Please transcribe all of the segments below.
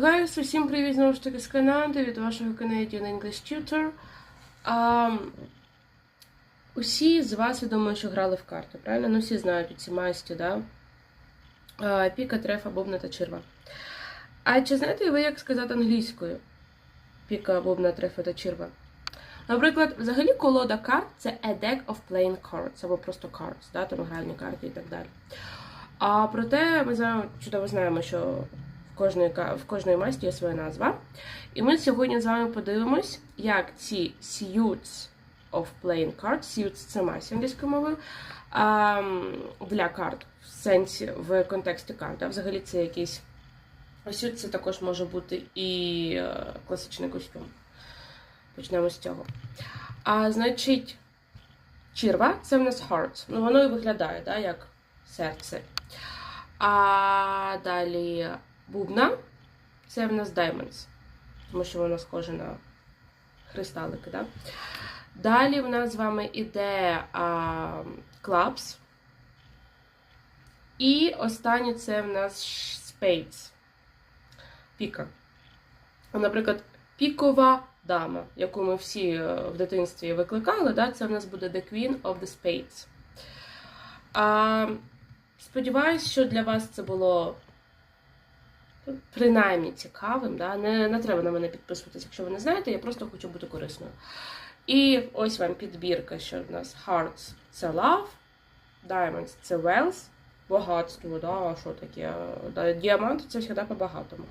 Гайс, усім привіт знову ж таки з Канади від вашого Canadian English Tutor. А, усі з вас, я думаю, що грали в карти, правильно? Ну, всі знають ці масті, да? А, піка, трефа, бубна та черва. А чи знаєте ви, як сказати англійською? Піка, бубна, трефа та черва? Наприклад, взагалі колода карт це a deck of playing cards, або просто cards, да? там гральні карти і так далі. А проте ми знаємо, чудово знаємо, що кожної, в кожної масті є своя назва. І ми сьогодні з вами подивимось, як ці suits of playing cards, suits це масі англійською мовою, а, для карт в сенсі, в контексті карт. Взагалі це якийсь suit це також може бути і е, класичний костюм. Почнемо з цього. А значить, черва це в нас heart. Ну, воно і виглядає, да, як серце. А далі бубна це в нас diamonds, тому що воно схоже на кристалики. Да? Далі в нас з вами іде а, clubs. І останнє це в нас spades. Піка. Наприклад, пікова дама, яку ми всі е, в дитинстві викликали, да? це в нас буде The Queen of the Spades. А, сподіваюсь, що для вас це було принаймні цікавим. Да? Не, не треба на мене підписуватися, якщо ви не знаєте, я просто хочу бути корисною. І ось вам підбірка, що в нас Hearts це love, Diamonds це wealth, багатство, да? що таке? Діаманти це завжди по-багатому.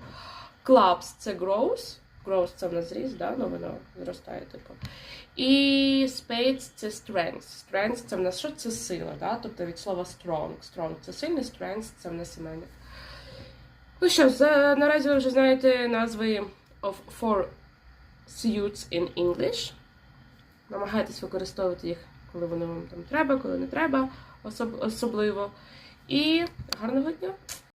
Clubs це growth. Growth це в нас зріст, да? ну воно зростає, типу. І spades це strength. Strength це в нас що це сила, да? тобто від слова strong. Strong це сильний, strength це в нас іменник. Ну що, за, наразі ви вже знаєте назви of four suits in English. Намагайтесь використовувати їх, коли вони вам там треба, коли не треба, особ, особливо. І гарного дня!